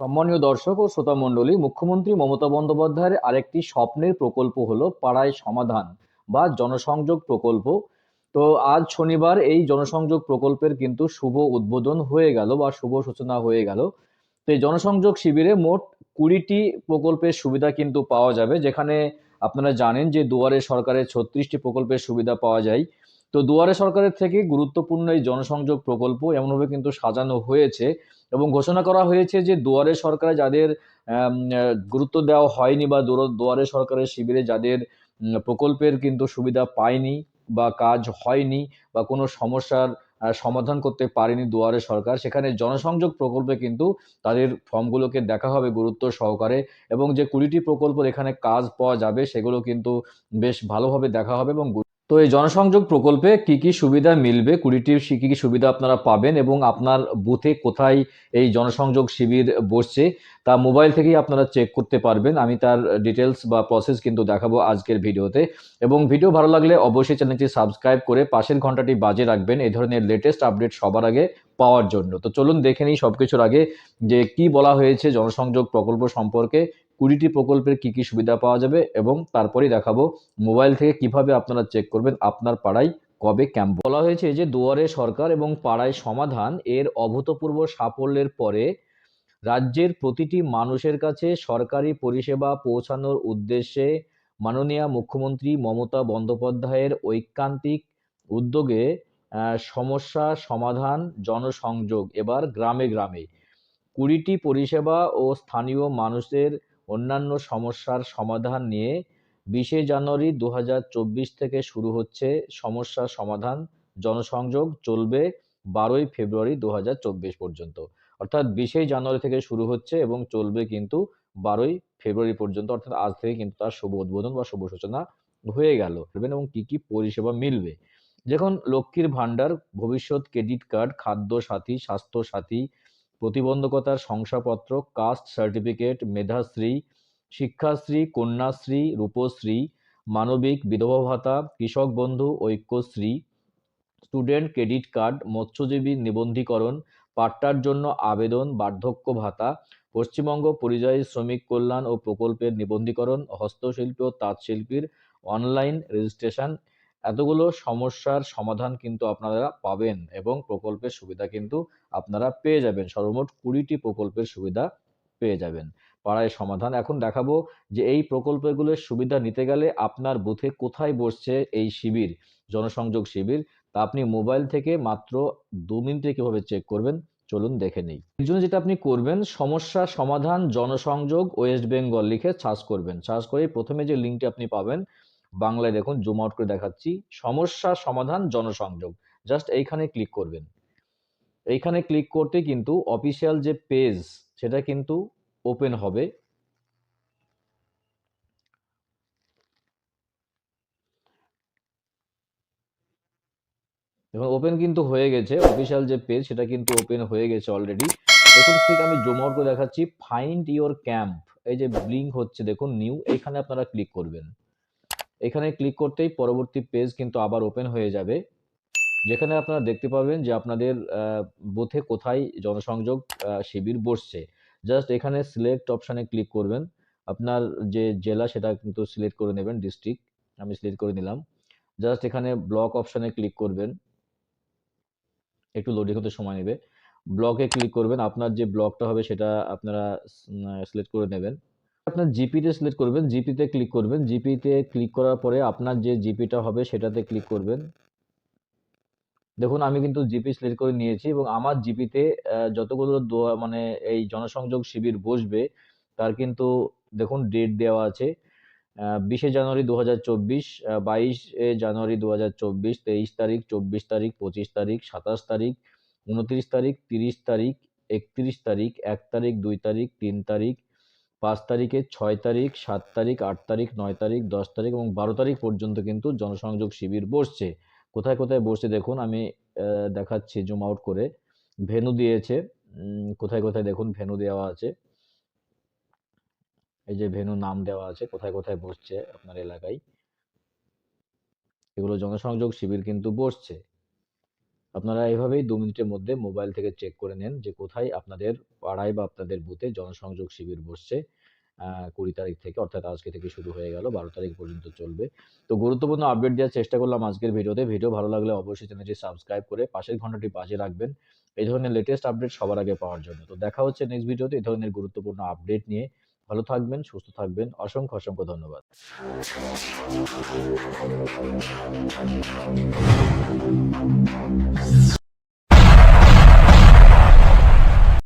সম্মানীয় দর্শক ও শ্রোতা মণ্ডলী, মুখ্যমন্ত্রী মমতা বন্দ্যোপাধ্যায়ের আরেকটি স্বপ্নের প্রকল্প হলো পাড়ায় সমাধান বা জনসংযোগ প্রকল্প। তো আজ শনিবার এই জনসংযোগ প্রকল্পের কিন্তু শুভ উদ্বোধন হয়ে গেল বা শুভ সূচনা হয়ে গেল। তো এই জনসংযোগ শিবিরে মোট কুড়িটি প্রকল্পের সুবিধা কিন্তু পাওয়া যাবে, যেখানে আপনারা জানেন যে দুয়ারে সরকারের ছত্রিশটি প্রকল্পের সুবিধা পাওয়া যায়। তো দুয়ারে সরকারের থেকে গুরুত্বপূর্ণ এই জনসংযোগ প্রকল্প এমনভাবে কিন্তু সাজানো হয়েছে এবং ঘোষণা করা হয়েছে যে দুয়ারে সরকারে যাদের গুরুত্ব দেওয়া হয়নি বা দুয়ারে সরকারের শিবিরে যাদের প্রকল্পের কিন্তু সুবিধা পায়নি বা কাজ হয়নি বা কোনো সমস্যার সমাধান করতে পারেনি দুয়ারে সরকার, সেখানে জনসংযোগ প্রকল্পে কিন্তু তাদের ফর্মগুলোকে দেখা হবে গুরুত্ব সহকারে এবং যে কুড়িটি প্রকল্প এখানে কাজ পাওয়া যাবে সেগুলো কিন্তু বেশ ভালোভাবে দেখা হবে এবং তো এই জনসংযোগ প্রকল্পে কি কি সুবিধা মিলবে? কুড়িটি কি কি সুবিধা আপনারা পাবেন এবং আপনার বুথে কোথায় এই জনসংযোগ শিবির বসছে তা মোবাইল থেকেই আপনারা চেক করতে পারবেন। আমি তার ডিটেলস বা প্রসেস কিন্তু দেখাবো আজকের ভিডিওতে। এবং ভিডিও ভালো লাগলে অবশ্যই চ্যানেলটি সাবস্ক্রাইব করে পাশের ঘন্টাটি বাজে রাখবেন। এই ধরনের লেটেস্ট আপডেট সবার আগে পাওয়ার জন্য। তো চলুন দেখে নিই সব কিছুর আগে যে কি বলা হয়েছে জনসংযোগ প্রকল্প সম্পর্কে। কুড়িটি প্রকল্পের কি কি সুবিধা পাওয়া যাবে এবং তারপরেই দেখাবো মোবাইল থেকে কীভাবে আপনারা চেক করবেন আপনার পাড়ায় কবে ক্যাম্প বলা হয়েছে যে দুয়ারে সরকার এবং পাড়ায় সমাধান এর অভূতপূর্ব সাফল্যের পরে রাজ্যের প্রতিটি মানুষের কাছে সরকারি পরিষেবা পৌঁছানোর উদ্দেশ্যে মাননীয় মুখ্যমন্ত্রী মমতা বন্দ্যোপাধ্যায়ের ঐকান্তিক উদ্যোগে সমস্যা সমাধান জনসংযোগ এবার গ্রামে গ্রামে। কুড়িটি পরিষেবা ও স্থানীয় মানুষের অন্যান্য সমস্যার সমাধান নিয়ে বিশে জানুয়ারি দু হাজার চব্বিশ থেকে শুরু হচ্ছে সমস্যা সমাধান। জনসংযোগ চলবে বারোই ফেব্রুয়ারি দু হাজার চব্বিশ পর্যন্ত। অর্থাৎ বিশে জানুয়ারি থেকে শুরু হচ্ছে এবং চলবে কিন্তু বারোই ফেব্রুয়ারি পর্যন্ত। অর্থাৎ আজ থেকে কিন্তু তার শুভ উদ্বোধন বা শুভ সূচনা হয়ে গেল। এবং কি কি পরিষেবা মিলবে। যখন লক্ষ্মীর ভান্ডার ভবিষ্যৎ ক্রেডিট কার্ড খাদ্য সাথী স্বাস্থ্য সাথী প্রতিবন্ধকতার শংসাপত্র কাস্ট সার্টিফিকেট মেধাশ্রী, শিক্ষাশ্রী, কন্যাশ্রী, রূপশ্রী, মানবিক, বিধবা ভাতা, কৃষক বন্ধু, ঐক্যশ্রী স্টুডেন্ট ক্রেডিট কার্ড মৎস্যজীবী নিবন্ধীকরণ, পাট্টার জন্য আবেদন, বার্ধক্য ভাতা, পশ্চিমবঙ্গ পরিযায়ী শ্রমিক কল্যাণ ও প্রকল্পের নিবন্ধীকরণ, হস্তশিল্পী ও তাঁতশিল্পীর অনলাইন রেজিস্ট্রেশন এতগুলো সমস্যার সমাধান কিন্তু আপনারা পাবেন এবং প্রকল্পের সুবিধা কিন্তু আপনারা পেয়ে যাবেন। সর্বমোট কুড়িটি প্রকল্পের সুবিধা পেয়ে যাবেন। পাড়ায় সমাধান। এখন দেখাবো যে এই প্রকল্পগুলোর সুবিধা নিতে গেলে আপনার বুথে কোথায় বসছে এই শিবির, জনসংযোগ শিবির? তা আপনি মোবাইল থেকে মাত্র দু মিনিটে কীভাবে চেক করবেন? চলুন দেখে নেই। এর জন্য যেটা আপনি করবেন, সমস্যা সমাধান জনসংযোগ ওয়েস্ট বেঙ্গল লিখে সার্চ করবেন। সার্চ করে প্রথমে যে লিঙ্কটি আপনি পাবেন বাংলায় দেখুন জুম আউট করে দেখাচ্ছি। সমস্যা সমাধান জনসংযোগ। জাস্ট এইখানে ক্লিক করবেন। এইখানে ক্লিক করতে কিন্তু অফিসিয়াল যে পেজ সেটা কিন্তু ওপেন হবে। দেখুন ওপেন কিন্তু হয়ে গেছে। অফিসিয়াল যে পেজ সেটা কিন্তু ওপেন হয়ে গেছে অলরেডি দেখুন, ঠিক আমি জুম আউট করে দেখাচ্ছি। ফাইন্ড ইওর ক্যাম্প এই যে ব্লিঙ্ক হচ্ছে, দেখুন নিউ এখানে আপনারা ক্লিক করবেন। এখানে ক্লিক করতেই পরবর্তী পেজ কিন্তু আবার ওপেন হয়ে যাবে। যেখানে আপনারা দেখতে পাবেন যে আপনাদের বুথে কোথায় জনসংযোগ শিবির বসছে। জাস্ট এখানে সিলেক্ট অপশানে ক্লিক করবেন। আপনার যে জেলা সেটা কিন্তু সিলেক্ট করে নেবেন ডিস্ট্রিক্ট আমি সিলেক্ট করে নিলাম। জাস্ট এখানে ব্লক অপশানে ক্লিক করবেন। একটু লোডিং হতে সময় নেবে। ব্লকে ক্লিক করবেন। আপনার যে ব্লকটা হবে সেটা আপনারা সিলেক্ট করে নেবেন। আপনার জিপিতে সিলেক্ট করবেন জিপিতে ক্লিক করবেন। জিপিতে ক্লিক করার পরে আপনার যে জিপিটা হবে সেটাতে ক্লিক করবেন। দেখুন, আমি কিন্তু জিপি সিলেক্ট করে নিয়েছি এবং আমার জিপিতে যতগুলো মানে এই জনসংযোগ শিবির বসবে, তার কিন্তু দেখুন ডেট দেওয়া আছে বিশে জানুয়ারি দু হাজার চব্বিশ বাইশে জানুয়ারি দু হাজার চব্বিশ, তেইশ তারিখ, চব্বিশ তারিখ, পঁচিশ তারিখ, সাতাশ তারিখ, উনত্রিশ তারিখ, তিরিশ তারিখ, একত্রিশ তারিখ, এক তারিখ, দুই তারিখ, তিন তারিখ পাঁচ তারিখে ছয় তারিখ, সাত তারিখ, আট তারিখ, নয় তারিখ, দশ তারিখ এবং বারো তারিখ পর্যন্ত কিন্তু জনসংযোগ শিবির বসছে। কোথায় কোথায় বসছে দেখুন, আমি দেখাচ্ছি জুম আউট করে। ভেনু দিয়েছে কোথায় কোথায় দেখুন, ভেনু দেওয়া আছে। এই যে ভেনু নাম দেওয়া আছে, কোথায় কোথায় বসছে আপনার এলাকায়। এগুলো জনসংযোগ শিবির কিন্তু বসছে। আপনারা এভাবেই দু মিনিটের মধ্যে মোবাইল থেকে চেক করে নেন যে কোথায় আপনাদের পাড়ায় বা আপনাদের বুথে জনসংযোগ শিবির বসছে। কুড়ি তারিখ থেকে, অর্থাৎ আজকে থেকে শুরু হয়ে গেল, বারো তারিখ পর্যন্ত চলবে। তো গুরুত্বপূর্ণ আপডেট দেওয়ার চেষ্টা করলাম আজকের ভিডিওতে। ভিডিও ভালো লাগলে অবশ্যই চ্যানেলটি সাবস্ক্রাইব করে পাশের ঘন্টাটি বাজে রাখবেন। এই ধরনের লেটেস্ট আপডেট সবার আগে পাওয়ার জন্য। তো দেখা হচ্ছে নেক্সট ভিডিওতে এই ধরনের গুরুত্বপূর্ণ আপডেট নিয়ে ভালো থাকবেন সুস্থ থাকবেন। অসংখ্য অসংখ্য ধন্যবাদ।